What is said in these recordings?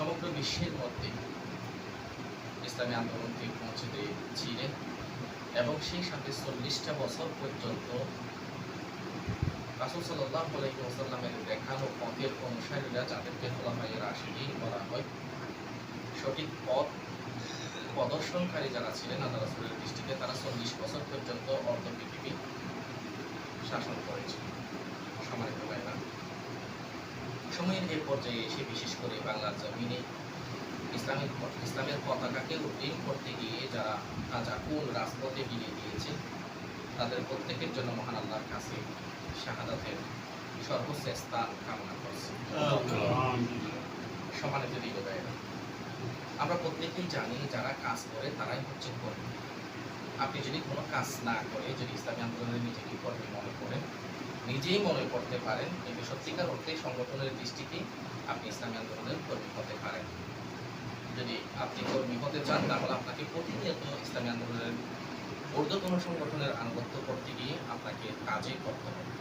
সমগ্র বিশ্বের মধ্যে ইসলামী আন্দোলনকে পৌঁছে দিয়েছিলেন এবং সেই সাথে চল্লিশটা বছর পর্যন্ত রাসুল সাল্লাহ আলাইসাল্লামের দেখানো পথের অনুসারীরা যাদেরকে খোলাফাই রাশিদিন বলা হয়, সঠিক পথ প্রদর্শনকারী যারা ছিলেন আল্লাহ রাসুলের দৃষ্টিতে তারা চল্লিশ বছর পর্যন্ত অর্ধ পৃথিবী শাসন করেছিল। সম্মানিত ভাইরা সময়ের এই পর্যায়ে এসে বিশেষ করে বাংলার জমিনে ইসলামের ইসলামের পতাকাকে উড্ডীন করতে গিয়ে যারা তাজা কোন রাজপথে বিলিয়ে দিয়েছে তাদের প্রত্যেকের জন্য মহান আল্লাহর কাছে শাহাদাতের সর্বোচ্চ স্থান কামনা করছি। সমানিত দিগদায়রা আমরা প্রত্যেকেই জানি যারা কাজ করে তারাই হচ্ছে কর্মী। আপনি যদি কোনো কাজ না করে, যদি ইসলামী আন্দোলনে নিজেকে কর্মী মনে করেন নিজেই মনে করতে পারেন কিন্তু সত্যিকার অর্থে সংগঠনের দৃষ্টিতে আপনি ইসলামী আন্দোলনের কর্মী হতে পারেন। যদি আপনি কর্মী হতে চান, তাহলে আপনাকে প্রতিনিয়ত ইসলামী আন্দোলনের ঊর্ধ্বতন সংগঠনের আনুগত্য করতে গিয়ে আপনাকে কাজে করতে হবে।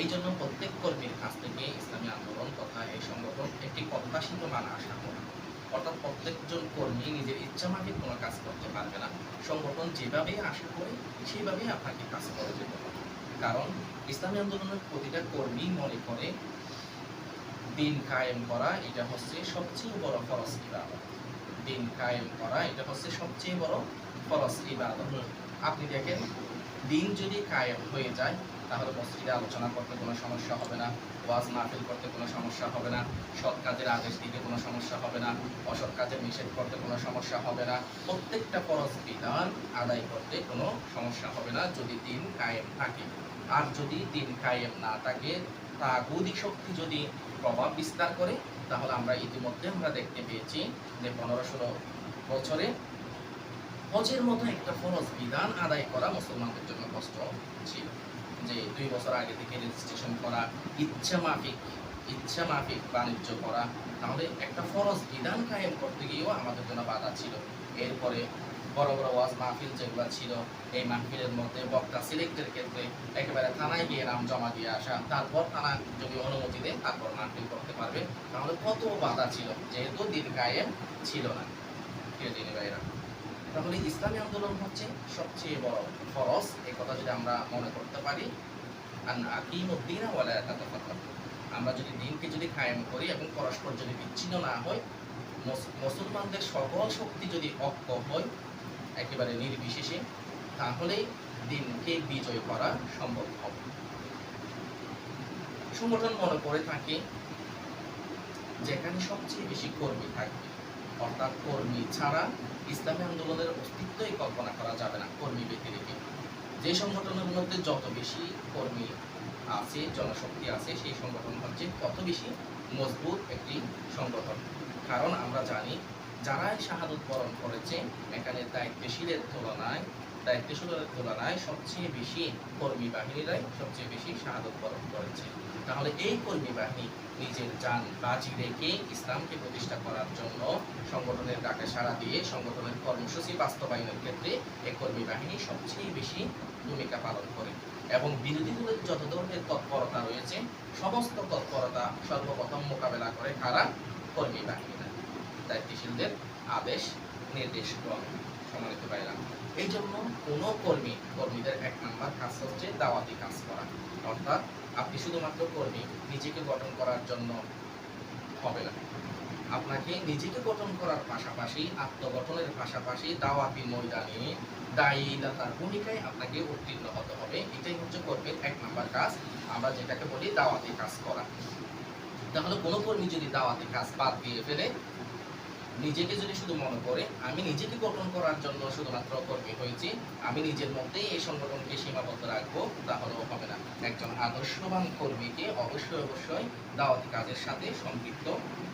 এই জন্য প্রত্যেক কর্মীর কাছ থেকে ইসলামী আন্দোলন তথা এই সংগঠন একটি প্রত্যাশিত মান আশা করে অর্থাৎ প্রত্যেকজন কর্মী নিজের ইচ্ছা মাফিক কোনো কাজ করতে পারবে না। সংগঠন যেভাবে আশা করে, সেইভাবেই আপনাকে কাজ করে যেতে হবে। কারণ ইসলামী আন্দোলনের প্রতিটা কর্মী মনে করে দিন কায়েম করা এটা হচ্ছে সবচেয়ে বড় ফরজ ইবাদত। দিন কায়েম করা এটা হচ্ছে সবচেয়ে বড় ফরজ ইবাদত। আপনি দেখেন দিন যদি কায়েম হয়ে যায় তাহলে মসজিদে আলোচনা করতে কোনো সমস্যা হবে না, ওয়াজ মাহফিল করতে কোনো সমস্যা হবে না, সৎ কাজের আদেশ দিতে কোনো সমস্যা হবে না, অসৎ কাজের নিষেধ করতে কোনো সমস্যা হবে না, প্রত্যেকটা ফরজ বিধান আদায় করতে কোনো সমস্যা হবে না যদি দিন কায়েম থাকে। আর যদি দিন কায়েম না থাকে, তাগুদি শক্তি যদি প্রভাব বিস্তার করে, তাহলে আমরা ইতিমধ্যে আমরা দেখতে পেয়েছি যে পনেরো ষোলো বছরে হজের মতো একটা ফরজ বিধান আদায় করা মুসলমানদের জন্য কষ্ট ছিল। যে দুই বছর আগে থেকে রেজিস্ট্রেশন করা, ইচ্ছা মাফিক ইচ্ছা মাফিক বাণিজ্য করা, তাহলে একটা ফরজ বিধান কায়েম করতে গিয়েও আমাদের জন্য বাধা ছিল। এরপরে বড় বড় ওয়াজ মাহফিল যেগুলো ছিল, এই মাহফিলের মধ্যে বক্তা সিলেক্টের ক্ষেত্রে একেবারে থানায় গিয়ে নাম জমা দিয়ে আসা, তারপর থানা যদি অনুমতি দেয়, তারপর মাহফিল করতে পারবে। তাহলে কত বাধা ছিল, যেহেতু দিন কায়েম ছিল না। প্রিয় দিনী ভাইরা তাহলে ইসলামী আন্দোলন হচ্ছে সবচেয়ে বড় ফরজ, এই কথা যদি আমরা মনে করতে পারি। আর আকিম আমরা যদি দিনকে যদি কায়েম করি এবং পরস্পর যদি বিচ্ছিন্ন না হয় মুসলমানদের সকল শক্তি যদি অক্ষ হয় একেবারে নির্বিশেষে তাহলে দিনকে বিজয় করা সম্ভব হবে। সংগঠন মনে করে থাকে, যেখানে সবচেয়ে বেশি কর্মী থাকবে অর্থাৎ কর্মী ছাড়া ইসলামী আন্দোলনের অস্তিত্বই কল্পনা করা যাবে না কর্মী ব্যক্তি রেখে যে সংগঠনের মধ্যে যত বেশি কর্মী আছে, জনশক্তি আছে, সেই সংগঠন হচ্ছে তত বেশি মজবুত একটি সংগঠন। কারণ আমরা জানি, যারাই শাহাদত বরণ করেছে, এখানে দায়িত্বশীলের তুলনায় দায়িত্বশীলের তুলনায় সবচেয়ে বেশি কর্মী বাহিনীরাই সবচেয়ে বেশি শাহাদত বরণ করেছে। তাহলে এই কর্মী বাহিনী নিজের যান বাজি রেখে ইসলামকে প্রতিষ্ঠা করার জন্য সংগঠনের ডাকে সাড়া দিয়ে সংগঠনের কর্মসূচি বাস্তবায়নের ক্ষেত্রে এই কর্মী বাহিনী সবচেয়ে বেশি ভূমিকা পালন করে। এবং বিরোধীদের যত ধরনের তৎপরতা রয়েছে, সমস্ত তৎপরতা সর্বপ্রথম মোকাবেলা করে কারা? কর্মী বাহিনীরা। দায়িত্বশীলদের আদেশ, নির্দেশ, ক্রমে। সম্মানিত বাইরা এই জন্য কোনো কর্মী, কর্মীদের এক নাম্বার কাজ হচ্ছে দাওয়াতি কাজ করা। অর্থাৎ আপনি শুধুমাত্র কর্মী, নিজেকে গঠন করার জন্য হবে না। আপনাকে নিজেকে গঠন করার পাশাপাশি, আত্মগঠনের পাশাপাশি দাওয়াতি ময়দানে দায়ী দাতার ভূমিকায় আপনাকে উত্তীর্ণ হতে হবে। এটাই হচ্ছে কর্মীর এক নাম্বার কাজ। আমরা যেটাকে বলি দাওয়াতি কাজ করা। তাহলে কোনো কর্মী যদি দাওয়াতি কাজ বাদ দিয়ে ফেলে নিজেকে যদি শুধু মনে করে, আমি নিজেকে গঠন করার জন্য শুধুমাত্র কর্মী হয়েছি, আমি নিজের মধ্যেই এই সংগঠনকে সীমাবদ্ধ রাখব, তাহলেও হবে না। একজন আদর্শবান কর্মীকে অবশ্যই অবশ্যই দাওয়াতি কাজের সাথে সম্পৃক্ত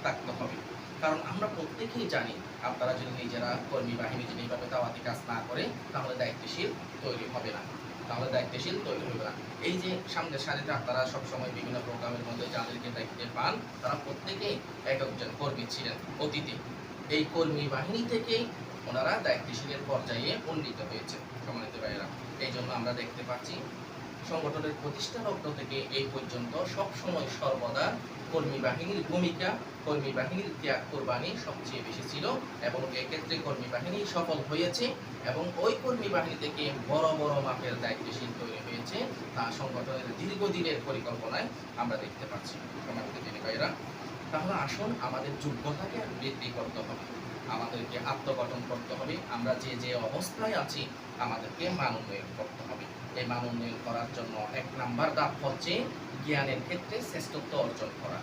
থাকতে হবে। কারণ আমরা প্রত্যেকেই জানি, আপনারা যদি নিজেরা কর্মী বাহিনী যদি এইভাবে দাওয়াতি কাজ না করে, তাহলে দায়িত্বশীল তৈরি হবে না। তাহলে দায়িত্বশীল তৈরি হবে না। এই যে সামনের সারিতে আপনারা সবসময় বিভিন্ন প্রোগ্রামের মধ্যে যাদেরকে দায়িত্বে পান, তারা প্রত্যেকেই এক একজন কর্মী ছিলেন অতীতে। এই কর্মী বাহিনী থেকেই ওনারা দায়িত্বশীলের পর্যায়ে উন্নীত হয়েছে সম্মানিত ভাইয়েরা। এই জন্য আমরা দেখতে পাচ্ছি, সংগঠনের প্রতিষ্ঠা লগ্ন থেকে এই পর্যন্ত সব সময় সর্বদা কর্মী বাহিনীর ভূমিকা, কর্মী বাহিনীর ত্যাগ কোরবানি সবচেয়ে বেশি ছিল এবং এক্ষেত্রে কর্মী বাহিনী সফল হয়েছে এবং ওই কর্মী বাহিনী থেকে বড় বড় মাপের দায়িত্বশীল তৈরি হয়েছে তা সংগঠনের দীর্ঘদিনের পরিকল্পনায় আমরা দেখতে পাচ্ছি। তিনি ভাইরা তাহলে আসুন আমাদের যোগ্যতাকে বৃদ্ধি করতে হবে। আমাদেরকে আত্মগঠন করতে হবে। আমরা যে যে অবস্থায় আছি, আমাদেরকে মান উন্নয়ন করতে হবে। এই মান উন্নয়ন করার জন্য এক নাম্বার ধাপ হচ্ছে জ্ঞানের ক্ষেত্রে শ্রেষ্ঠত্ব অর্জন করা।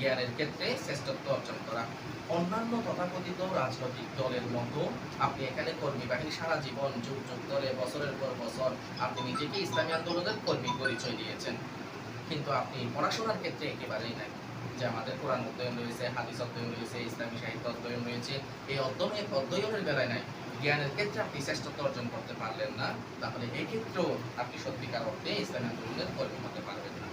জ্ঞানের ক্ষেত্রে শ্রেষ্ঠত্ব অর্জন করা। অন্যান্য তথাকথিত রাজনৈতিক দলের মতো আপনি এখানে কর্মী বাহিনী সারা জীবন, যুগ যুগ ধরে, বছরের পর বছর আপনি নিজেকে ইসলামী আন্দোলনের কর্মী পরিচয় দিয়েছেন। কিন্তু আপনি পড়াশোনার ক্ষেত্রে একেবারেই নাই। যে আমাদের কোরআন অধ্যয়ন রয়েছে, হাদিস অধ্যয়ন রয়েছে, ইসলামী সাহিত্য অধ্যয়ন রয়েছে, এই অধ্যয়নের অধ্যয়নের বেলায় নাই। জ্ঞানের ক্ষেত্রে আপনি শ্রেষ্ঠত্ব অর্জন করতে পারলেন না, তাহলে এক্ষেত্রেও আপনি সত্যিকার অর্থে ইসলামী আন্দোলনের কর্মী হতে পারবেন না।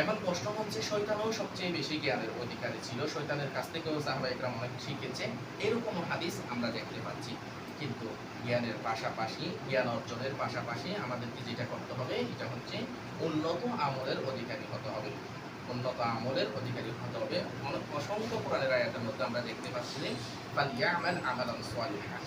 এখন প্রশ্ন হচ্ছে শৈতানও সবচেয়ে বেশি জ্ঞানের অধিকারী ছিল। শৈতানের কাছ থেকেও সাহাবা একরাম অনেক শিখেছে। এরকম হাদিস আমরা দেখতে পাচ্ছি। কিন্তু জ্ঞানের পাশাপাশি, জ্ঞান অর্জনের পাশাপাশি আমাদেরকে যেটা করতে হবে এটা হচ্ছে উন্নত আমলের অধিকারী হতে হবে। উন্নত আমলের অধিকারী হতে হবে। অসংখ্য কোরআনের আয়াতের মধ্যে আমরা দেখতে পাচ্ছি যে ফালিয়ামাল আমালান সালিহা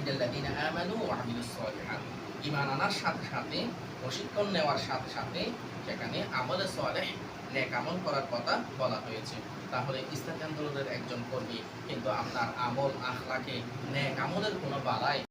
ইন্নাল্লাযীনা আমানু ওয়া আমিলুস সালিহাত। ঈমান আনার সাথে সাথে প্রশিক্ষণ নেওয়ার সাথে সাথে সেখানে আমলে সালেহ, নেক আমল করার কথা বলা হয়েছে। তাহলে ইসলামী আন্দোলনের একজন কর্মী কিন্তু আপনার আমল, আখলাকে নেক আমলের কোনো বালাই